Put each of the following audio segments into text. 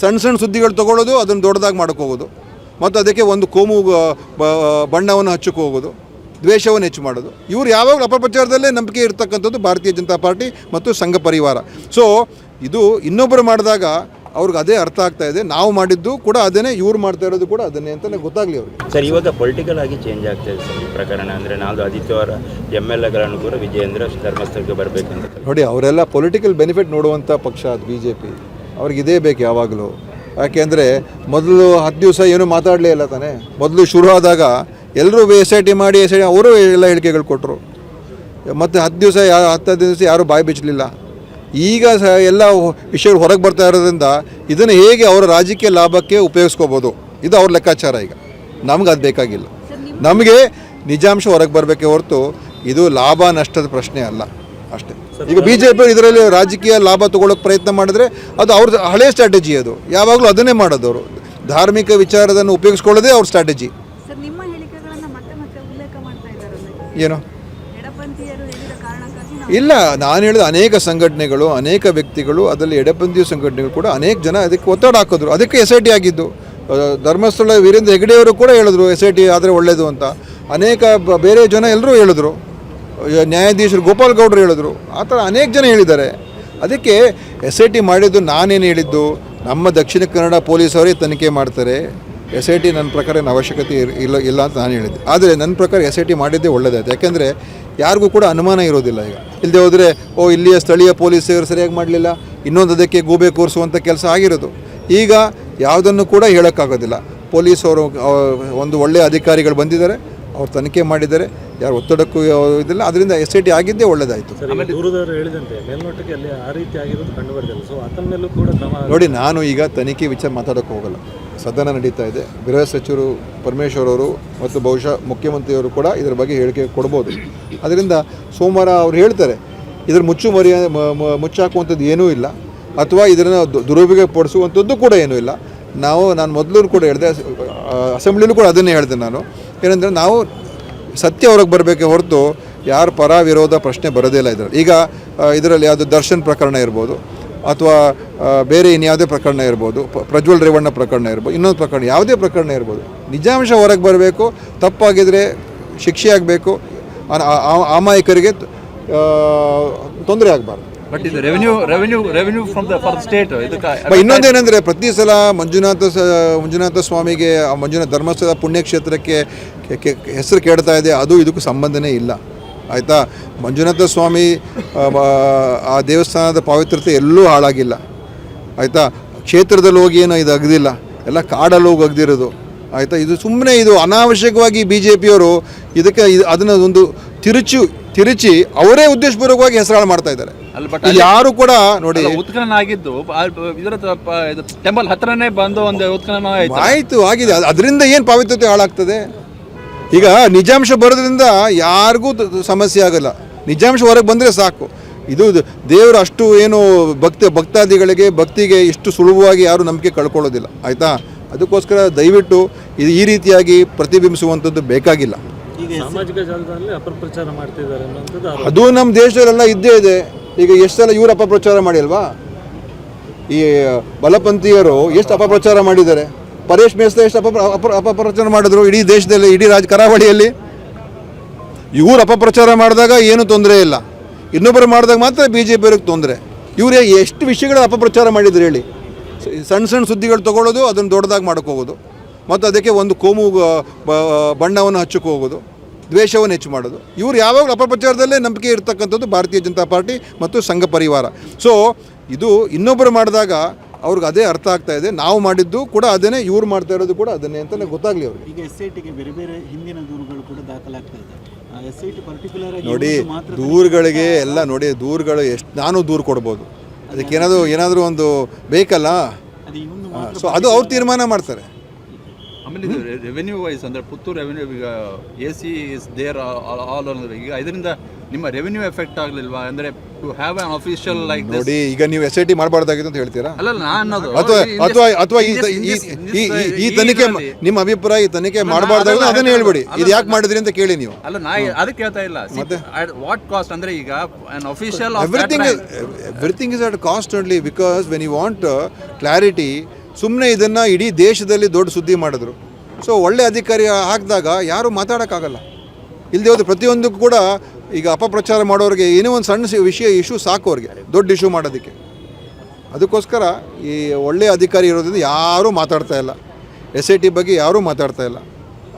ಸಣ್ಣ ಸಣ್ಣ ಸುದ್ದಿಗಳು ತಗೊಳ್ಳೋದು ಅದನ್ನು ದೊಡ್ಡದಾಗಿ ಮಾಡೋಕ್ಕೆ ಹೋಗೋದು. ಮತ್ತು ಅದಕ್ಕೆ ಒಂದು ಕೋಮು ಬಣ್ಣವನ್ನು ಹಚ್ಚಕ್ಕೆ ಹೋಗೋದು ದ್ವೇಷವನ್ನು ಹೆಚ್ಚು ಮಾಡೋದು. ಇವರು ಯಾವಾಗಲೂ ಅಪಪ್ರಚಾರದಲ್ಲೇ ನಂಬಿಕೆ ಇರ್ತಕ್ಕಂಥದ್ದು ಭಾರತೀಯ ಜನತಾ ಪಾರ್ಟಿ ಮತ್ತು ಸಂಘ ಪರಿವಾರ. ಸೊ ಇದು ಇನ್ನೊಬ್ಬರು ಮಾಡಿದಾಗ ಅವ್ರಿಗೆ ಅದೇ ಅರ್ಥ ಆಗ್ತಾ ಇದೆ. ನಾವು ಮಾಡಿದ್ದು ಕೂಡ ಅದನ್ನೇ ಇವ್ರು ಮಾಡ್ತಾ ಇರೋದು ಕೂಡ ಅದನ್ನೇ ಅಂತಲೇ ಗೊತ್ತಾಗಲಿ ಅವ್ರಿಗೆ. ಸರ್ ಇವಾಗ ಪೊಲಿಟಿಕಲ್ ಆಗಿ ಚೇಂಜ್ ಆಗ್ತಾ ಇದೆ ಸರ್ ಈ ಪ್ರಕರಣ. ಅಂದರೆ ನಾಲ್ದು ಆದಿತ್ಯವಾರ ಎಂ ಎಲ್ ಎಗಳನ್ನು ಕೂಡ ವಿಜಯೇಂದ್ರ ಧರ್ಮಸ್ಥಳಕ್ಕೆ ಬರಬೇಕಂತ. ನೋಡಿ ಅವರೆಲ್ಲ ಪೊಲಿಟಿಕಲ್ ಬೆನಿಫಿಟ್ ನೋಡುವಂಥ ಪಕ್ಷ ಅದು ಬಿ ಜೆ ಪಿ ಅವ್ರಿಗೆ ಇದೇ ಬೇಕು ಯಾವಾಗಲೂ. ಯಾಕೆಂದರೆ ಮೊದಲು ಹತ್ತು ದಿವಸ ಏನೂ ಮಾತಾಡಲೇ ಇಲ್ಲ ತಾನೆ. ಮೊದಲು ಶುರು ಆದಾಗ ಎಲ್ಲರೂ ಎಸ್ ಐ ಟಿ ಮಾಡಿ ಎಸ್ ಐ ಅವರು ಎಲ್ಲ ಹೇಳಿಕೆಗಳು ಕೊಟ್ಟರು ಮತ್ತು ಹತ್ತು ದಿವಸ ಯಾ ಹತ್ತು ದಿವಸ ಯಾರೂ ಬಾಯಿ ಬಿಚ್ಚಲಿಲ್ಲ. ಈಗ ಸಹ ಎಲ್ಲ ವಿಷಯಗಳು ಹೊರಗೆ ಬರ್ತಾ ಇರೋದ್ರಿಂದ ಇದನ್ನು ಹೇಗೆ ಅವರ ರಾಜಕೀಯ ಲಾಭಕ್ಕೆ ಉಪಯೋಗಿಸ್ಕೋಬೋದು? ಇದು ಅವ್ರ ಲೆಕ್ಕಾಚಾರ ಈಗ. ನಮ್ಗೆ ಅದು ಬೇಕಾಗಿಲ್ಲ. ನಮಗೆ ನಿಜಾಂಶ ಹೊರಗೆ ಬರಬೇಕೆ ಹೊರತು ಇದು ಲಾಭ ನಷ್ಟದ ಪ್ರಶ್ನೆ ಅಲ್ಲ. ಅಷ್ಟೇ. ಈಗ ಬಿ ಜೆ ಪಿ ಇದರಲ್ಲಿ ರಾಜಕೀಯ ಲಾಭ ತಗೊಳ್ಳೋಕೆ ಪ್ರಯತ್ನ ಮಾಡಿದ್ರೆ ಅದು ಅವ್ರ ಹಳೆ ಸ್ಟ್ರಾಟಜಿ ಅದು. ಯಾವಾಗಲೂ ಅದನ್ನೇ ಮಾಡೋದು ಅವರು. ಧಾರ್ಮಿಕ ವಿಚಾರದನ್ನು ಉಪಯೋಗಿಸ್ಕೊಳ್ಳೋದೇ ಅವ್ರ ಸ್ಟ್ರಾಟಜಿ ಏನು? ಇಲ್ಲ ನಾನು ಹೇಳಿದ ಅನೇಕ ಸಂಘಟನೆಗಳು ಅನೇಕ ವ್ಯಕ್ತಿಗಳು ಅದರಲ್ಲಿ ಎಡಪಂಥೀಯ ಸಂಘಟನೆಗಳು ಕೂಡ ಅನೇಕ ಜನ ಅದಕ್ಕೆ ಒತ್ತಡ ಹಾಕಿದ್ರು. ಅದಕ್ಕೆ ಎಸ್ ಐ ಟಿ ಆಗಿದ್ದು. ಧರ್ಮಸ್ಥಳ ವೀರೇಂದ್ರ ಹೆಗಡೆಯವರು ಕೂಡ ಹೇಳಿದ್ರು ಎಸ್ ಐ ಟಿ ಆದರೆ ಒಳ್ಳೆಯದು ಅಂತ. ಅನೇಕ ಬೇರೆ ಜನ ಎಲ್ಲರೂ ಹೇಳಿದ್ರು. ನ್ಯಾಯಾಧೀಶರು ಗೋಪಾಲ್ ಗೌಡ್ರು ಹೇಳಿದ್ರು. ಆ ಥರ ಅನೇಕ ಜನ ಹೇಳಿದ್ದಾರೆ. ಅದಕ್ಕೆ ಎಸ್ ಐ ಟಿ ಮಾಡಿದ್ದು ನಾನೇನು ಹೇಳಿದ್ದು? ನಮ್ಮ ದಕ್ಷಿಣ ಕನ್ನಡ ಪೊಲೀಸವರೇ ತನಿಖೆ ಮಾಡ್ತಾರೆ. ಎಸ್ ಐ ಟಿ ನನ್ನ ಪ್ರಕಾರ ಏನು ಅವಶ್ಯಕತೆ ಇಲ್ಲ ಇಲ್ಲ ಅಂತ ನಾನು ಹೇಳಿದ್ದೆ. ಆದರೆ ನನ್ನ ಪ್ರಕಾರ ಎಸ್ ಐ ಟಿ ಮಾಡಿದ್ದೇ ಒಳ್ಳೆಯದಾಯ್ತು. ಯಾಕೆಂದರೆ ಯಾರಿಗೂ ಕೂಡ ಅನುಮಾನ ಇರೋದಿಲ್ಲ ಈಗ. ಇಲ್ಲದೆ ಹೋದರೆ, ಓ, ಇಲ್ಲಿಯ ಸ್ಥಳೀಯ ಪೊಲೀಸರು ಸರಿಯಾಗಿ ಮಾಡಲಿಲ್ಲ. ಇನ್ನೊಂದು ಅದಕ್ಕೆ ಗೂಬೆ ಕೂರಿಸುವಂಥ ಕೆಲಸ ಆಗಿರೋದು. ಈಗ ಯಾವುದನ್ನು ಕೂಡ ಹೇಳೋಕ್ಕಾಗೋದಿಲ್ಲ. ಪೊಲೀಸವರು ಒಂದು ಒಳ್ಳೆಯ ಅಧಿಕಾರಿಗಳು ಬಂದಿದ್ದಾರೆ. ಅವ್ರು ತನಿಖೆ ಮಾಡಿದ್ದಾರೆ. ಯಾರು ಒತ್ತಡಕ್ಕೂ ಇದಿಲ್ಲ. ಅದರಿಂದ ಎಸ್ ಐ ಟಿ ಆಗಿದ್ದೇ ಒಳ್ಳೆಯದಾಯಿತು ದೂರದವರು ಹೇಳಿದಂತೆ ಮೇಲ್ನೋಟಕ್ಕೆ ಅಲ್ಲಿ ಆ ರೀತಿ ಆಗಿರೋದು ಕಂಡು ಬರ್ತಿಲ್ಲ ಸೊ ಆತನ ಮೇಲೂ ಕೂಡ ಕ್ರಮ ನೋಡಿ ನಾನು ಈಗ ತನಿಖೆ ವಿಚಾರ ಮಾತಾಡೋಕ್ಕೆ ಹೋಗಲ್ಲ. ಸದನ ನಡೀತಾ ಇದೆ. ಗೃಹ ಸಚಿವರು ಪರಮೇಶ್ವರ್ ಅವರು ಮತ್ತು ಬಹುಶಃ ಮುಖ್ಯಮಂತ್ರಿಯವರು ಕೂಡ ಇದರ ಬಗ್ಗೆ ಹೇಳಿಕೆ ಕೊಡ್ಬೋದು. ಅದರಿಂದ ಸೋಮವಾರ ಅವ್ರು ಹೇಳ್ತಾರೆ ಇದ್ರ ಮುಚ್ಚು ಮರಿಯ ಮುಚ್ಚಾಕುವಂಥದ್ದು ಏನೂ ಇಲ್ಲ. ಅಥವಾ ಇದನ್ನು ದುರುಪಯೋಗ ಪಡಿಸುವಂಥದ್ದು ಕೂಡ ಏನೂ ಇಲ್ಲ. ನಾವು ನಾನು ಮೊದಲು ಕೂಡ ಹೇಳಿದೆ ಅಸೆಂಬ್ಲಿಲೂ ಕೂಡ ಅದನ್ನೇ ಹೇಳಿದೆ ನಾನು. ಏನಂದರೆ ನಾವು ಸತ್ಯ ಹೊರಗೆ ಬರಬೇಕೆ ಹೊರತು ಯಾರು ಪರ ವಿರೋಧ ಪ್ರಶ್ನೆ ಬರೋದೇ ಇಲ್ಲ ಇದರಲ್ಲಿ. ಈಗ ಇದರಲ್ಲಿ ಯಾವುದು ದರ್ಶನ್ ಪ್ರಕರಣ ಇರ್ಬೋದು ಅಥವಾ ಬೇರೆ ಇನ್ಯಾವುದೇ ಪ್ರಕರಣ ಇರ್ಬೋದು ಪ್ರಜ್ವಲ್ ರೇವಣ್ಣ ಪ್ರಕರಣ ಇರ್ಬೋದು ಇನ್ನೊಂದು ಪ್ರಕರಣ ಯಾವುದೇ ಪ್ರಕರಣ ಇರ್ಬೋದು ನಿಜಾಂಶ ಹೊರಗೆ ಬರಬೇಕು ತಪ್ಪಾಗಿದ್ದರೆ ಶಿಕ್ಷೆ ಆಗಬೇಕು ಅಮಾಯಕರಿಗೆ ತೊಂದರೆ ಆಗಬಾರ್ದು. ಬಟ್ ಇದು revenue revenue revenue from the for state ಇನ್ನೊಂದೇನೆಂದರೆ ಪ್ರತಿ ಸಲ ಮಂಜುನಾಥ ಮಂಜುನಾಥ ಸ್ವಾಮಿಗೆ ಆ ಮಂಜುನಾಥ ಧರ್ಮಸ್ಥಳ ಪುಣ್ಯಕ್ಷೇತ್ರಕ್ಕೆ ಹೆಸರು ಕೇಳ್ತಾ ಇದೆ ಅದು ಇದಕ್ಕೂ ಸಂಬಂಧನೇ ಇಲ್ಲ. ಆಯಿತಾ? ಮಂಜುನಾಥ ಸ್ವಾಮಿ ಆ, ದೇವಸ್ಥಾನದ ಪಾವಿತ್ರತೆ ಎಲ್ಲೂ ಹಾಳಾಗಿಲ್ಲ. ಆಯಿತಾ? ಕ್ಷೇತ್ರದಲ್ಲಿ ಹೋಗಿ ಏನೋ ಇದು ಅಗ್ದಿಲ್ಲ. ಎಲ್ಲ ಕಾಡಲ್ಲಿ ಹೋಗಿ ಅಗ್ದಿರೋದು. ಆಯಿತಾ? ಇದು ಸುಮ್ಮನೆ ಇದು ಅನಾವಶ್ಯಕವಾಗಿ ಬಿ ಜೆ ಪಿಯವರು ಇದಕ್ಕೆ ಇದು ಅದನ್ನು ಒಂದು ತಿರುಚು ತಿರುಚಿ ಅವರೇ ಉದ್ದೇಶಪೂರ್ವಕವಾಗಿ ಹೆಸರಾಳು ಮಾಡ್ತಾ ಇದ್ದಾರೆ. ಯಾರು ಕೂಡ ನೋಡಿ ಉತ್ಖನನ ಆಗಿದ್ದು ಇದರ ಟೆಂಪಲ್ ಹತ್ರನೇ ಬಂದು ಒಂದು ಉತ್ಖನನ ಆಯ್ತು? ಆಗಿದೆ. ಅದ್- ಅದರಿಂದ ಏನು ಪಾವಿತ್ರತೆ ಹಾಳಾಗ್ತದೆ? ಈಗ ನಿಜಾಂಶ ಬರೋದ್ರಿಂದ ಯಾರಿಗೂ ಸಮಸ್ಯೆ ಆಗಲ್ಲ. ನಿಜಾಂಶ ಹೊರಗೆ ಬಂದರೆ ಸಾಕು. ಇದು ದೇವರು ಅಷ್ಟು ಏನು ಭಕ್ತ ಭಕ್ತಾದಿಗಳಿಗೆ ಭಕ್ತಿಗೆ ಇಷ್ಟು ಸುಲಭವಾಗಿ ಯಾರು ನಂಬಿಕೆ ಕಳ್ಕೊಳ್ಳೋದಿಲ್ಲ. ಆಯಿತಾ? ಅದಕ್ಕೋಸ್ಕರ ದಯವಿಟ್ಟು ಇದು ಈ ರೀತಿಯಾಗಿ ಪ್ರತಿಬಿಂಬಿಸುವಂಥದ್ದು ಬೇಕಾಗಿಲ್ಲ. ಸಾಮಾಜಿಕ ಜಾಲತಾಣದಲ್ಲಿ ಅಪಪ್ರಚಾರ ಮಾಡ್ತಿದ್ದಾರೆ ಅನ್ನೋಂಥದ್ದು ಅದು ನಮ್ಮ ದೇಶದಲ್ಲೆಲ್ಲ ಇದ್ದೇ ಇದೆ. ಈಗ ಎಷ್ಟು ಸಲ ಇವರು ಅಪಪ್ರಚಾರ ಮಾಡಿಲ್ವಾ ಈ ಬಲಪಂಥೀಯರು ಎಷ್ಟು ಅಪಪ್ರಚಾರ ಮಾಡಿದ್ದಾರೆ? ಪರೇಶ್ ಮೇಸ್ತ ಎಷ್ಟು ಅಪ ಅಪ ಅಪಪ್ರಚಾರ ಮಾಡಿದ್ರು? ಇಡೀ ದೇಶದಲ್ಲಿ, ಇಡೀ ರಾಜ ಕರಾವಳಿಯಲ್ಲಿ? ಇವರು ಅಪಪ್ರಚಾರ ಮಾಡಿದಾಗ ಏನೂ ತೊಂದರೆ ಇಲ್ಲ. ಇನ್ನೊಬ್ಬರು ಮಾಡಿದಾಗ ಮಾತ್ರ ಬಿ ಜೆ ಪಿಯವ್ರಿಗೆ ತೊಂದರೆ. ಇವರೇ ಎಷ್ಟು ವಿಷಯಗಳ ಅಪಪ್ರಚಾರ ಮಾಡಿದ್ರು ಹೇಳಿ. ಸಣ್ಣ ಸಣ್ಣ ಸುದ್ದಿಗಳು ತಗೊಳ್ಳೋದು, ಅದನ್ನು ದೊಡ್ಡದಾಗಿ ಮಾಡೋಕ್ಕೆ ಹೋಗೋದು. ಮತ್ತು ಅದಕ್ಕೆ ಒಂದು ಕೋಮು ಬಣ್ಣವನ್ನು ಹಚ್ಚಕ್ಕೆ ಹೋಗೋದು, ದ್ವೇಷವನ್ನು ಹೆಚ್ಚು ಮಾಡೋದು. ಇವರು ಯಾವಾಗಲೂ ಅಪಪ್ರಚಾರದಲ್ಲೇ ನಂಬಿಕೆ ಇರ್ತಕ್ಕಂಥದ್ದು ಭಾರತೀಯ ಜನತಾ ಪಾರ್ಟಿ ಮತ್ತು ಸಂಘ ಪರಿವಾರ. ಸೊ ಇದು ಇನ್ನೊಬ್ಬರು ಮಾಡಿದಾಗ ಅವ್ರಿಗೆ ಅದೇ ಅರ್ಥ ಆಗ್ತಾ ಇದೆ. ನಾವು ಮಾಡಿದ್ದು ಕೂಡ ಅದನ್ನೇ ಇವ್ರು ಮಾಡ್ತಾ ಇರೋದು ಕೂಡ ಅದನ್ನೇ ಅಂತಲೇ ಗೊತ್ತಾಗಲಿ ಅವ್ರಿಗೆ. ಈಗ ಎಸ್ ಐ ಟಿಗೆ ಬೇರೆ ಬೇರೆ ಹಿಂದಿನ ದೂರುಗಳು ಕೂಡ ದಾಖಲಾಗ್ತಾ ಇದೆ. ಎಸ್ ಐ ಟಿ ಪರ್ಟಿಕ್ಯುಲರ್ ಆಗಿ ನೋಡಿ ದೂರುಗಳಿಗೆ ಎಲ್ಲ ನೋಡಿ ದೂರುಗಳು ಎಷ್ಟು ನಾನು ದೂರು ಕೊಡ್ಬೋದು. ಅದಕ್ಕೆ ಏನಾದರೂ ಏನಾದರೂ ಒಂದು ಬೇಕಲ್ಲ? ಸೊ ಅದು ಅವ್ರು ತೀರ್ಮಾನ ಮಾಡ್ತಾರೆ. ಆಮೇಲೆ ಇದು ರೆವೆನ್ಯೂ ವೈಸ್ ಅಂದ್ರೆ ಪುತ್ತೂರು ರೆವೆನ್ಯೂ ಈಗ A C is there all over ಈಗ ಇದರಿಂದ ನಿಮ್ಮ ರೆವೆನ್ಯೂ ಎಫೆಕ್ಟ್ ಆಗಲಿಲ್ವಾ? ಅಂದ್ರೆ to have unofficial like ನೋಡಿ ಈಗ ನೀವು ಎಸ್ ಐ ಟಿ ಮಾಡಬಾರ್ದಾಗಿತ್ತು ಅಂತ ಹೇಳ್ತೀರಾ? ಅಲ್ಲ ನಾನು ಅನ್ನೋದು. ಅಥವಾ ಅಥವಾ ಅಥವಾ ಈ ಈ- ತನಿಖೆ ನಿಮ್ಮ ಅಭಿಪ್ರಾಯ ಈ ತನಿಖೆ ಅಲ್ಲ, ಅದನ್ನ ಹೇಳ್ಬೇಡಿ. ಇದು ಯಾಕೆ ಮಾಡಿದ್ರಿ ಅಂತ ಕೇಳಿ ನೀವು. ಅಲ್ಲ ನಾ ಅದಕ್ಕೆ ಹೇಳ್ತಾ ಇಲ್ಲ. ವಾಟ್ ಕಾಸ್ಟ್ ಅಂದ್ರೆ ಈಗ unofficial everything everything is at cost only because when you want clarity ಸುಮ್ಮನೆ ಇದನ್ನ ಇಡೀ ದೇಶದಲ್ಲಿ ದೊಡ್ಡ ಸುದ್ದಿ ಮಾಡಿದ್ರು. ಸೊ ಒಳ್ಳೆ ಅಧಿಕಾರಿ ಹಾಕಿದಾಗ ಯಾರೂ ಮಾತಾಡೋಕ್ಕಾಗಲ್ಲ. ಇಲ್ಲದೆ ಹೋದ್ರೆ ಪ್ರತಿಯೊಂದಕ್ಕೂ ಕೂಡ ಈಗ ಅಪಪ್ರಚಾರ ಮಾಡೋರಿಗೆ ಏನೋ ಒಂದು ಸಣ್ಣ ವಿಷಯ ಇಶ್ಯೂ ಸಾಕು ಅವ್ರಿಗೆ. ದೊಡ್ಡ ಇಶ್ಯೂ ಮಾಡೋದಕ್ಕೆ. ಅದಕ್ಕೋಸ್ಕರ ಈ ಒಳ್ಳೆಯ ಅಧಿಕಾರಿ ಇರೋದ್ರಿಂದ ಯಾರೂ ಮಾತಾಡ್ತಾ ಇಲ್ಲ. ಎಸ್ ಐ ಟಿ ಬಗ್ಗೆ ಯಾರೂ ಮಾತಾಡ್ತಾ ಇಲ್ಲ.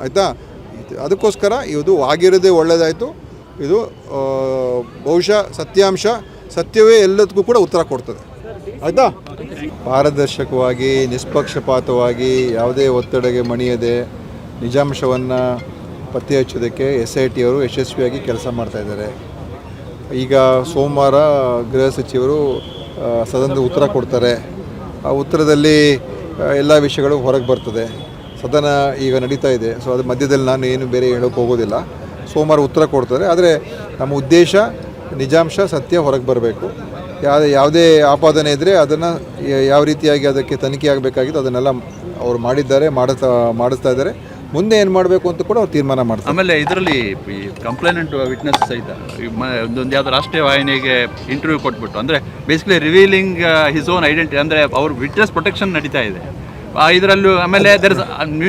ಆಯಿತಾ? ಅದಕ್ಕೋಸ್ಕರ ಇದು ಆಗಿರೋದೇ ಒಳ್ಳೆಯದಾಯಿತು ಇದು ಬಹುಶಃ ಸತ್ಯಾಂಶ ಸತ್ಯವೇ ಎಲ್ಲದಕ್ಕೂ ಕೂಡ ಉತ್ತರ ಕೊಡ್ತದೆ. ಆಯಿತಾ? ಪಾರದರ್ಶಕವಾಗಿ, ನಿಷ್ಪಕ್ಷಪಾತವಾಗಿ ಯಾವುದೇ ಒತ್ತಡಗೆ ಮಣಿಯದೆ ನಿಜಾಂಶವನ್ನು ಪತ್ತೆ ಹಚ್ಚೋದಕ್ಕೆ ಎಸ್ ಐ ಟಿಯವರು ಯಶಸ್ವಿಯಾಗಿ ಕೆಲಸ ಮಾಡ್ತಾಯಿದ್ದಾರೆ ಈಗ ಸೋಮವಾರ ಗೃಹ ಸಚಿವರು ಸದನದ ಉತ್ತರ ಕೊಡ್ತಾರೆ. ಆ ಉತ್ತರದಲ್ಲಿ ಎಲ್ಲ ವಿಷಯಗಳು ಹೊರಗೆ ಬರ್ತದೆ. ಸದನ ಈಗ ನಡೀತಾ ಇದೆ. ಸೊ ಅದು ಮಧ್ಯದಲ್ಲಿ ನಾನು ಏನು ಬೇರೆ ಹೇಳೋಕೆ ಹೋಗೋದಿಲ್ಲ. ಸೋಮವಾರ ಉತ್ತರ ಕೊಡ್ತಾರೆ. ಆದರೆ ನಮ್ಮ ಉದ್ದೇಶ, ನಿಜಾಂಶ, ಸತ್ಯ ಹೊರಗೆ ಬರಬೇಕು. ಯಾವುದೇ ಯಾವುದೇ ಆಪಾದನೆ ಇದ್ದರೆ ಅದನ್ನು ಯಾವ ರೀತಿಯಾಗಿ ಅದಕ್ಕೆ ತನಿಖೆ ಆಗಬೇಕಾಗಿತ್ತು ಅದನ್ನೆಲ್ಲ ಅವರು ಮಾಡಿದ್ದಾರೆ ಮಾಡುತ್ತಾ ಮಾಡಿಸ್ತಾ ಇದ್ದಾರೆ. ಮುಂದೆ ಏನು ಮಾಡಬೇಕು ಅಂತ ಕೂಡ ಅವ್ರು ತೀರ್ಮಾನ ಮಾಡ್ತಾರೆ. ಆಮೇಲೆ ಇದರಲ್ಲಿ ಈ ಕಂಪ್ಲೇನೆಂಟ್ ವಿಟ್ನೆಸ್ ಸಹಿತ ಈ ಮ- ಒಂದೊಂದು ಯಾವ್ದು ರಾಷ್ಟ್ರೀಯ ವಾಹಿನಿಗೆ ಇಂಟರ್ವ್ಯೂ ಕೊಟ್ಬಿಟ್ಟು ಅಂದರೆ basically revealing his own identity ಅಂದರೆ ಅವ್ರ ವಿಟ್ನೆಸ್ ಪ್ರೊಟೆಕ್ಷನ್ ನಡೀತಾ ಇದೆ. ಆ, ಇದರಲ್ಲೂ ಆಮೇಲೆ there is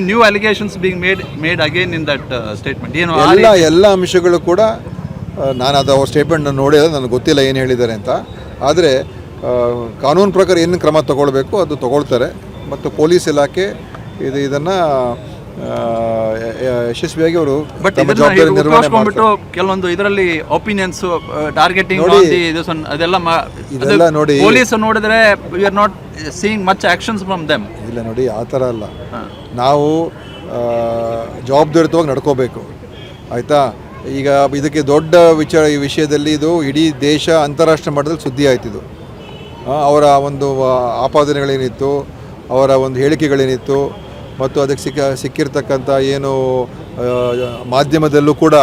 new allegations being made made again in that statement ಏನು ಆ ಎಲ್ಲ ಎಲ್ಲ ಅಂಶಗಳು ಕೂಡ ಆ, ನಾನು ಅದು ಅವ್ರ ಸ್ಟೇಟ್ಮೆಂಟ್ ನೋಡಿದ್ರೆ ನನಗೆ ಗೊತ್ತಿಲ್ಲ ಏನು ಹೇಳಿದ್ದಾರೆ ಅಂತ. ಆದರೆ ಕಾನೂನು ಪ್ರಕಾರ ಏನು ಕ್ರಮ ತಗೊಳ್ಬೇಕು ಅದು ತಗೊಳ್ತಾರೆ. ಮತ್ತು ಪೊಲೀಸ್ ಇಲಾಖೆ ಇದು ಇದನ್ನು ಯಶಸ್ವಿಯಾಗಿ ಅವರು ಬಟ್ ಉಪಯೋಗಿಸ್ಕೊಂಡ್ಬಿಟ್ಟು ಕೆಲವೊಂದು ಇದರಲ್ಲಿ ಒಪಿನಿಯನ್ಸ್ ಟಾರ್ಗೆಟಿಂಗ್ ಅದೆಲ್ಲ ಇದೆಲ್ಲ ನೋಡಿ- ಪೊಲೀಸ್ ನೋಡಿದ್ರೆ we are not seeing much actions from them ಇಲ್ಲ ನೋಡಿ ಆ ಥರ ಅಲ್ಲ. ನಾವು ಜವಾಬ್ದಾರಿತವಾಗಿ ನಡ್ಕೋಬೇಕು. ಆಯಿತಾ? ಈಗ ಇದಕ್ಕೆ ದೊಡ್ಡ ವಿಚಾರ ಈ ವಿಷಯದಲ್ಲಿ ಇದು ಇಡೀ ದೇಶ ಅಂತಾರಾಷ್ಟ್ರೀಯ ಮಟ್ಟದಲ್ಲಿ ಸುದ್ದಿ ಆಯ್ತಿದು ಅವರ ಒಂದು ಆಪಾದನೆಗಳೇನಿತ್ತು ಅವರ ಒಂದು ಹೇಳಿಕೆಗಳೇನಿತ್ತು ಮತ್ತು ಅದಕ್ಕೆ ಸಿಕ್ಕ ಸಿಕ್ಕಿರ್ತಕ್ಕಂಥ ಏನು ಮಾಧ್ಯಮದಲ್ಲೂ ಕೂಡ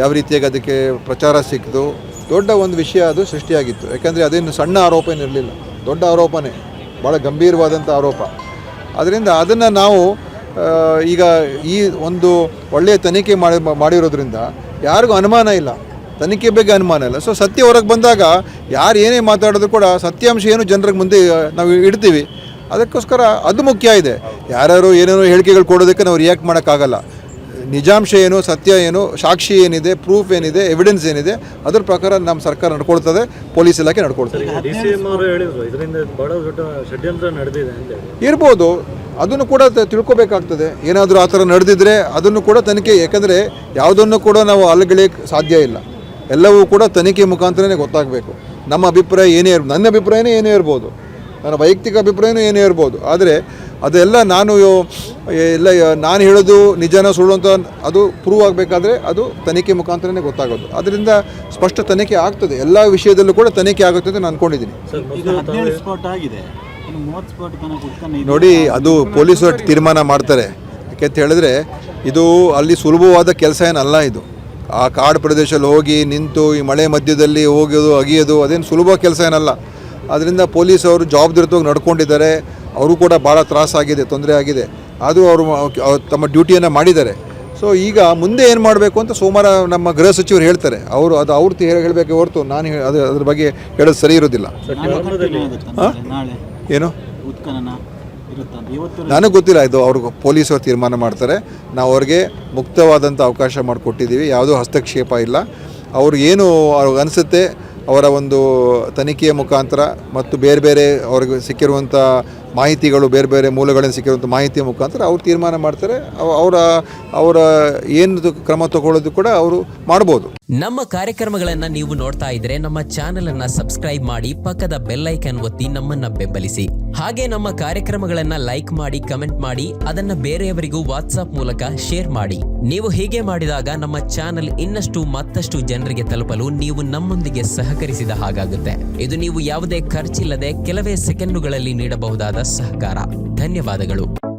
ಯಾವ ರೀತಿಯಾಗಿ ಅದಕ್ಕೆ ಪ್ರಚಾರ ಸಿಕ್ಕಿತು, ದೊಡ್ಡ ಒಂದು ವಿಷಯ ಅದು ಸೃಷ್ಟಿಯಾಗಿತ್ತು. ಯಾಕಂದರೆ ಅದೇನು ಸಣ್ಣ ಆರೋಪ ಏನಿರಲಿಲ್ಲ ದೊಡ್ಡ ಆರೋಪನೇ ಭಾಳ ಗಂಭೀರವಾದಂಥ ಆರೋಪ. ಅದರಿಂದ ಅದನ್ನು ನಾವು ಈಗ ಈ ಒಂದು ಒಳ್ಳೆಯ ತನಿಖೆ ಮಾಡಿ, ಮಾಡಿರೋದ್ರಿಂದ ಯಾರಿಗೂ ಅನುಮಾನ ಇಲ್ಲ. ತನಿಖೆ ಬಗ್ಗೆ ಅನುಮಾನ ಇಲ್ಲ. ಸೊ, ಸತ್ಯ ಹೊರಗೆ ಬಂದಾಗ ಯಾರು ಏನೇ ಮಾತಾಡಿದ್ರು ಕೂಡ ಸತ್ಯಾಂಶ ಏನು ಜನರಿಗೆ ಮುಂದೆ ನಾವು ಇಡ್ತೀವಿ. ಅದಕ್ಕೋಸ್ಕರ ಅದು ಮುಖ್ಯ ಇದೆ. ಯಾರ್ಯಾರು ಏನೇನೋ ಹೇಳಿಕೆಗಳು ಕೊಡೋದಕ್ಕೆ ನಾವು ರಿಯಾಕ್ಟ್ ಮಾಡೋಕ್ಕಾಗಲ್ಲ. ನಿಜಾಂಶ ಏನು ಸತ್ಯ ಏನು ಸಾಕ್ಷಿ ಏನಿದೆ ಪ್ರೂಫ್ ಏನಿದೆ ಎವಿಡೆನ್ಸ್ ಏನಿದೆ ಅದರ ಪ್ರಕಾರ ನಮ್ಮ ಸರ್ಕಾರ ನಡ್ಕೊಳ್ತದೆ ಪೊಲೀಸ್ ಇಲಾಖೆ ನಡ್ಕೊಳ್ತದೆ. ಇರ್ಬೋದು. ಅದನ್ನು ಕೂಡ ತಿಳ್ಕೊಬೇಕಾಗ್ತದೆ. ಏನಾದರೂ ಆ ಥರ ನಡೆದಿದ್ರೆ ಅದನ್ನು ಕೂಡ ತನಿಖೆ ಯಾಕಂದರೆ ಯಾವುದನ್ನು ಕೂಡ ನಾವು ಅಲ್ಲಗಳಿಯಕ್ಕೆ ಸಾಧ್ಯ ಇಲ್ಲ. ಎಲ್ಲವೂ ಕೂಡ ತನಿಖೆ ಮುಖಾಂತರನೇ ಗೊತ್ತಾಗಬೇಕು. ನಮ್ಮ ಅಭಿಪ್ರಾಯ ಏನೇ ಇರ್ಬೋದು ನನ್ನ ಅಭಿಪ್ರಾಯನೇ ಏನೇ ಇರ್ಬೋದು. ನನ್ನ ವೈಯಕ್ತಿಕ ಅಭಿಪ್ರಾಯನೂ ಏನೇ ಇರ್ಬೋದು. ಆದರೆ ಅದೆಲ್ಲ ನಾನು ಎಲ್ಲ ನಾನು ಹೇಳೋದು ನಿಜನ ಸುಳ್ಳು ಅಂತ ಅದು ಪ್ರೂವ್ ಆಗಬೇಕಾದ್ರೆ ಅದು ತನಿಖೆ ಮುಖಾಂತರನೇ ಗೊತ್ತಾಗೋದು. ಅದರಿಂದ ಸ್ಪಷ್ಟ ತನಿಖೆ ಆಗ್ತದೆ. ಎಲ್ಲ ವಿಷಯದಲ್ಲೂ ಕೂಡ ತನಿಖೆ ಆಗುತ್ತೆ ಅಂತ ನಾನು ಅಂದ್ಕೊಂಡಿದ್ದೀನಿ. ನೋಡಿ ಅದು ಪೊಲೀಸರು ತೀರ್ಮಾನ ಮಾಡ್ತಾರೆ. ಯಾಕೆಂತ ಹೇಳಿದ್ರೆ ಇದು ಅಲ್ಲಿ ಸುಲಭವಾದ ಕೆಲಸ ಏನಲ್ಲ ಇದು. ಆ ಕಾಡು ಪ್ರದೇಶದಲ್ಲಿ ಹೋಗಿ ನಿಂತು ಈ ಮಳೆ ಮಧ್ಯದಲ್ಲಿ ಹೋಗೋದು ಅಗಿಯೋದು ಅದೇನು ಸುಲಭ ಕೆಲಸ ಏನಲ್ಲ. ಅದರಿಂದ ಪೊಲೀಸ್ ಅವರು ಜವಾಬ್ದಾರಿತವಾಗಿ ನಡ್ಕೊಂಡಿದ್ದಾರೆ. ಅವರು ಕೂಡ ಭಾಳ ತ್ರಾಸಾಗಿದೆ ತೊಂದರೆ ಆಗಿದೆ. ಆದರೂ ಅವರು ತಮ್ಮ ಡ್ಯೂಟಿಯನ್ನು ಮಾಡಿದ್ದಾರೆ. ಸೊ ಈಗ ಮುಂದೆ ಏನು ಮಾಡಬೇಕು ಅಂತ ಸೋಮವಾರ ನಮ್ಮ ಗೃಹ ಸಚಿವರು ಹೇಳ್ತಾರೆ. ಅವರು ಅದು ಅವ್ರ ಹೇಳಬೇಕು ಹೊರತು ನಾನು ಅದು ಅದ್ರ ಬಗ್ಗೆ ಹೇಳೋದು ಸರಿ ಇರೋದಿಲ್ಲ. ಏನು? ನನಗೆ ಗೊತ್ತಿಲ್ಲ ಇದು ಅವ್ರಿಗೆ ಪೊಲೀಸರು ತೀರ್ಮಾನ ಮಾಡ್ತಾರೆ. ನಾವು ಅವ್ರಿಗೆ ಮುಕ್ತವಾದಂಥ ಅವಕಾಶ ಮಾಡಿಕೊಟ್ಟಿದ್ದೀವಿ. ಯಾವುದೂ ಹಸ್ತಕ್ಷೇಪ ಇಲ್ಲ. ಅವ್ರಿಗೇನು ಏನು ಅವ್ರಿಗೆ ಅನಿಸುತ್ತೆ ಅವರ ಒಂದು ತನಿಖೆಯ ಮುಖಾಂತರ ಮತ್ತು ಬೇರೆ ಬೇರೆ ಅವ್ರಿಗೆ ಸಿಕ್ಕಿರುವಂಥ ಮಾಹಿತಿಗಳು ಬೇರೆ ಬೇರೆ ಮೂಲಗಳಿಂದ ಸಿಕ್ಕಿರುವಂಥ ಮಾಹಿತಿಯ ಮುಖಾಂತರ ಅವ್ರು ತೀರ್ಮಾನ ಮಾಡ್ತಾರೆ. ಅವ- ಅವರ ಅವರ ಏನು ಕ್ರಮ ತಗೊಳ್ಳೋದು ಕೂಡ ಅವರು ಮಾಡ್ಬೋದು. ನಮ್ಮ ಕಾರ್ಯಕ್ರಮಗಳನ್ನ ನೀವು ನೋಡ್ತಾ ಇದ್ರೆ ನಮ್ಮ ಚಾನೆಲ್ ಅನ್ನ ಸಬ್ಸ್ಕ್ರೈಬ್ ಮಾಡಿ ಪಕ್ಕದ ಬೆಲ್ ಐಕನ್ ಒತ್ತಿ ನಮ್ಮನ್ನ ಬೆಂಬಲಿಸಿ. ಹಾಗೆ ನಮ್ಮ ಕಾರ್ಯಕ್ರಮಗಳನ್ನ ಲೈಕ್ ಮಾಡಿ, ಕಮೆಂಟ್ ಮಾಡಿ, ಅದನ್ನ ಬೇರೆಯವರಿಗೂ ವಾಟ್ಸ್ಆಪ್ ಮೂಲಕ ಶೇರ್ ಮಾಡಿ. ನೀವು ಹೀಗೆ ಮಾಡಿದಾಗ ನಮ್ಮ ಚಾನೆಲ್ ಇನ್ನಷ್ಟು ಮತ್ತಷ್ಟು ಜನರಿಗೆ ತಲುಪಲು ನೀವು ನಮ್ಮೊಂದಿಗೆ ಸಹಕರಿಸಿದ ಹಾಗಾಗುತ್ತೆ. ಇದು ನೀವು ಯಾವುದೇ ಖರ್ಚಿಲ್ಲದೆ ಕೆಲವೇ ಸೆಕೆಂಡುಗಳಲ್ಲಿ ನೀಡಬಹುದಾದ ಸಹಕಾರ. ಧನ್ಯವಾದಗಳು.